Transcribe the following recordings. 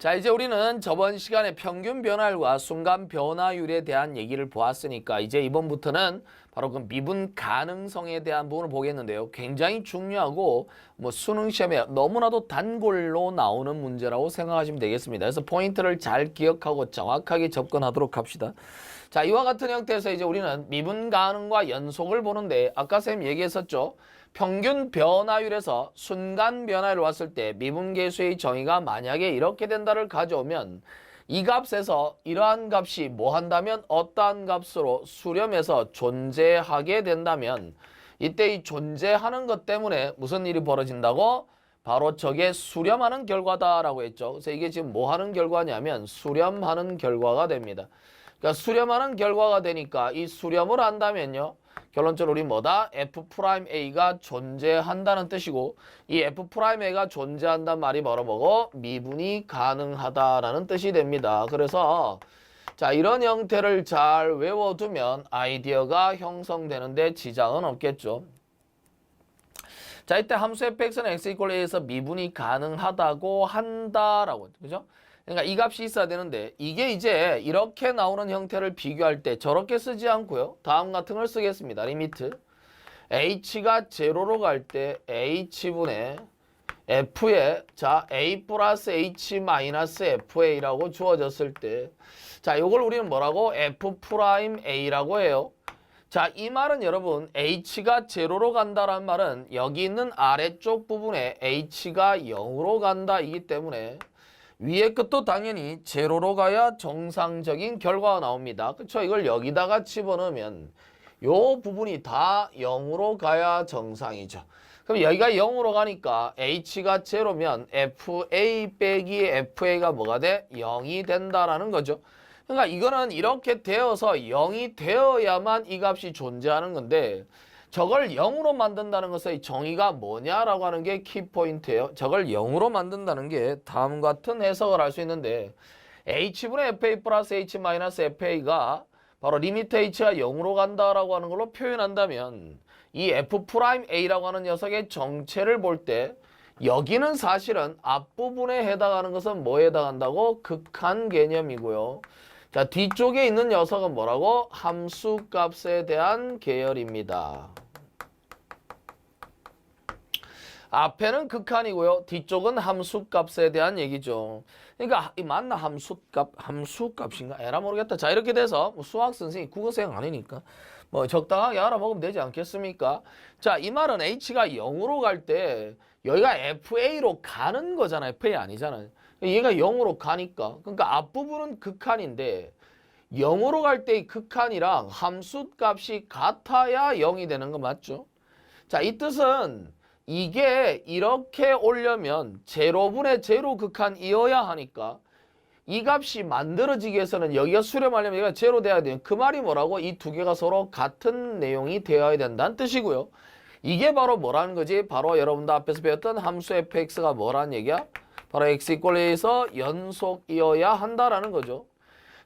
자, 이제 우리는 저번 시간에 평균 변화율과 순간 변화율에 대한 얘기를 보았으니까 이제 이번부터는 바로 그 미분 가능성에 대한 부분을 보겠는데요. 굉장히 중요하고 뭐 수능 시험에 너무나도 단골로 나오는 문제라고 생각하시면 되겠습니다. 그래서 포인트를 잘 기억하고 정확하게 접근하도록 합시다. 자, 이와 같은 형태에서 이제 우리는 미분 가능과 연속을 보는데 아까 쌤 얘기했었죠. 평균 변화율에서 순간 변화율 왔을 때 미분 계수의 정의가 만약에 이렇게 된다를 가져오면 이 값에서 이러한 값이 뭐 한다면 어떠한 값으로 수렴해서 존재하게 된다면 이때 이 존재하는 것 때문에 무슨 일이 벌어진다고? 바로 저게 수렴하는 결과다라고 했죠. 그래서 이게 지금 뭐 하는 결과냐면 수렴하는 결과가 됩니다. 그러니까 수렴하는 결과가 되니까 이 수렴을 한다면요. 결론적으로 우리 뭐다? F'A가 존재한다는 뜻이고 이 F'A가 존재한다는 말이 뭐로 보고 미분이 가능하다라는 뜻이 됩니다. 그래서 자 이런 형태를 잘 외워두면 아이디어가 형성되는데 지장은 없겠죠. 자 이때 함수 fx는 x 이퀄 a에서 미분이 가능하다고 한다라고. 그죠? 그러니까 이 값이 있어야 되는데 이게 이제 이렇게 나오는 형태를 비교할 때 저렇게 쓰지 않고요. 다음 같은 걸 쓰겠습니다. 리미트 h가 제로로 갈 때 h분의 f에 자 a 플러스 h 마이너스 fa라고 주어졌을 때 자 이걸 우리는 뭐라고 f 프라임 a라고 해요. 자, 이 말은 여러분 h가 제로로 간다라는 말은 여기 있는 아래쪽 부분에 h가 0으로 간다 이기 때문에 위의 끝도 당연히 제로로 가야 정상적인 결과가 나옵니다. 그렇죠? 이걸 여기다가 집어넣으면 요 부분이 다 0으로 가야 정상이죠. 그럼 여기가 0으로 가니까 h가 제로면 fa 빼기 fa가 뭐가 돼? 0이 된다라는 거죠. 그러니까 이거는 이렇게 되어서 0이 되어야만 이 값이 존재하는 건데 저걸 0으로 만든다는 것의 정의가 뭐냐라고 하는 게 키포인트예요. 저걸 0으로 만든다는 게 다음 같은 해석을 할 수 있는데 h분의 fa 플러스 h 마이너스 fa가 바로 리미트 h가 0으로 간다라고 하는 걸로 표현한다면 이 f'a라고 하는 녀석의 정체를 볼 때 여기는 사실은 앞부분에 해당하는 것은 뭐에 해당한다고? 극한 개념이고요. 자, 뒤쪽에 있는 녀석은 뭐라고? 함수값에 대한 계열입니다. 앞에는 극한이고요. 뒤쪽은 함수값에 대한 얘기죠. 그러니까 이 맞나 함수값 함수값인가? 에라 모르겠다. 자 이렇게 돼서 뭐 수학 선생이 국어생 아니니까 뭐 적당하게 알아먹으면 되지 않겠습니까? 자 이 말은 h가 0으로 갈 때 여기가 fa로 가는 거잖아요. fa 아니잖아요. 얘가 0으로 가니까 그러니까 앞부분은 극한인데 0으로 갈때이 극한이랑 함수값이 같아야 0이 되는 거 맞죠? 자 이 뜻은 이게 이렇게 오려면 제로분의 제로 극한이어야 하니까 이 값이 만들어지기 위해서는 여기가 수렴하려면 여기가 제로 돼야 돼요. 그 말이 뭐라고? 이 두 개가 서로 같은 내용이 되어야 된다는 뜻이고요. 이게 바로 뭐라는 거지? 바로 여러분들 앞에서 배웠던 함수 fx가 뭐라는 얘기야? 바로 x 이퀄 a에서 연속이어야 한다라는 거죠.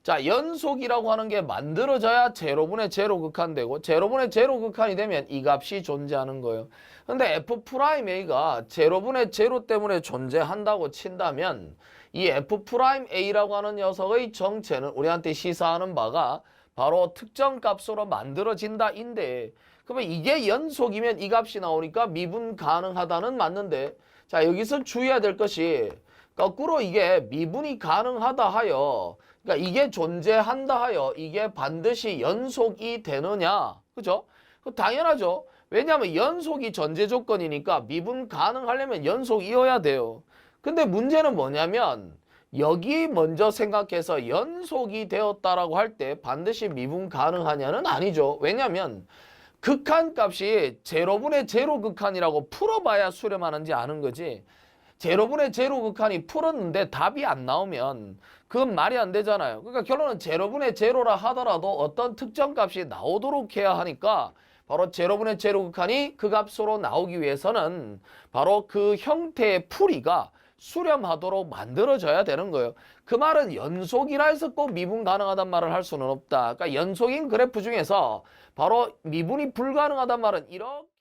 자, 연속이라고 하는 게 만들어져야 제로분의 제로 극한되고 제로분의 제로 극한이 되면 이 값이 존재하는 거예요. 근데 f'a가 제로분의 제로 때문에 존재한다고 친다면 이 f'a라고 하는 녀석의 정체는 우리한테 시사하는 바가 바로 특정 값으로 만들어진다인데 그러면 이게 연속이면 이 값이 나오니까 미분 가능하다는 맞는데 자 여기서 주의해야 될 것이 거꾸로 이게 미분이 가능하다 하여 그러니까 이게 존재한다 하여 이게 반드시 연속이 되느냐 그죠? 그 당연하죠. 왜냐하면 연속이 전제 조건이니까 미분 가능하려면 연속이어야 돼요. 근데 문제는 뭐냐면 여기 먼저 생각해서 연속이 되었다라고 할 때 반드시 미분 가능하냐는 아니죠. 왜냐하면 극한 값이 제로분의 제로 극한이라고 풀어봐야 수렴하는지 아는 거지. 제로분의 제로 극한이 풀었는데 답이 안 나오면 그건 말이 안 되잖아요. 그러니까 결론은 제로분의 제로라 하더라도 어떤 특정 값이 나오도록 해야 하니까 바로 제로분의 제로 극한이 그 값으로 나오기 위해서는 바로 그 형태의 풀이가 수렴하도록 만들어져야 되는 거예요. 그 말은 연속이라 해서 꼭 미분 가능하단 말을 할 수는 없다. 그러니까 연속인 그래프 중에서 바로 미분이 불가능하단 말은 이렇게